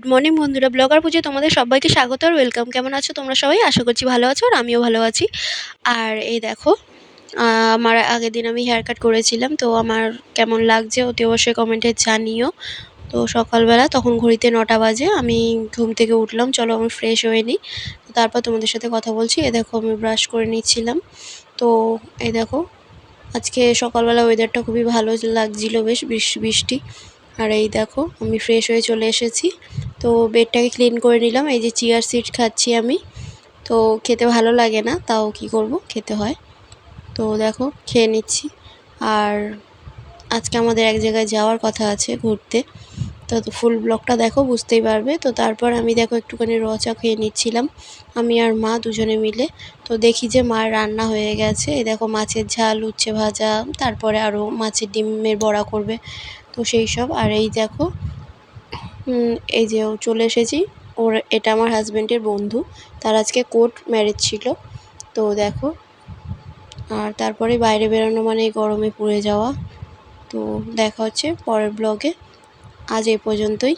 Good morning বন্ধুরা blogger পুজো তোমাদের সবাইকে স্বাগত আর ওয়েলকাম কেমন আছো তোমরা সবাই? আশা করছি ভালো আছো আর আমিও ভালো আছি। আর এই দেখো আমার আগের দিন আমি হেয়ার কাট করেছিলাম, তো আমার কেমন লাগছে অতি অবশ্যই কমেন্টে জানিও। তো সকালবেলা তখন ঘড়িতে নটা বাজে, আমি ঘুম থেকে উঠলাম, চলো আমি ফ্রেশ হয়ে নিই তারপর তোমাদের সাথে কথা বলছি এ দেখো আমি ব্রাশ করে নিচ্ছিলাম। তো এই দেখো, আজকে সকালবেলা ওয়েদারটা খুবই ভালো লাগছিল বেশ বৃষ্টি বৃষ্টি। আর এই দেখো, আমি ফ্রেশ হয়ে চলে এসেছি। তো বেডটাকে ক্লিন করে নিলাম। এই যে চিয়ার সিট খাচ্ছি আমি। তো খেতে ভালো লাগে না, তাও কি করব? খেতে হয়। তো দেখো, খেয়ে নিচ্ছি। আর আজকে আমাদের এক জায়গায় যাওয়ার কথা আছে ঘুরতে। তো ফুল ব্লগটা দেখো, বুঝতেই পারবে। তো তারপর আমি দেখো একটুখানি র চা খেয়ে নিচ্ছিলাম। আমি আর মা দুজনে মিলে। তো দেখি যে মার রান্না হয়ে গেছে। এই দেখো মাছের ঝাল, উচ্ছে ভাজা, তারপরে আরও মাছের ডিমের বড়া করবে। তো সেই সব। আর এই দেখো এই যে ও চলে এসেছি। ওর, এটা আমার হাজব্যান্ডের বন্ধু। তার আজকে কোর্ট ম্যারেজ ছিল। তো দেখো, আর তারপরে বাইরে বেরোনো মানে গরমে পুড়ে যাওয়া। তো দেখা হচ্ছে পরের ব্লগে। আজ এই পর্যন্তই।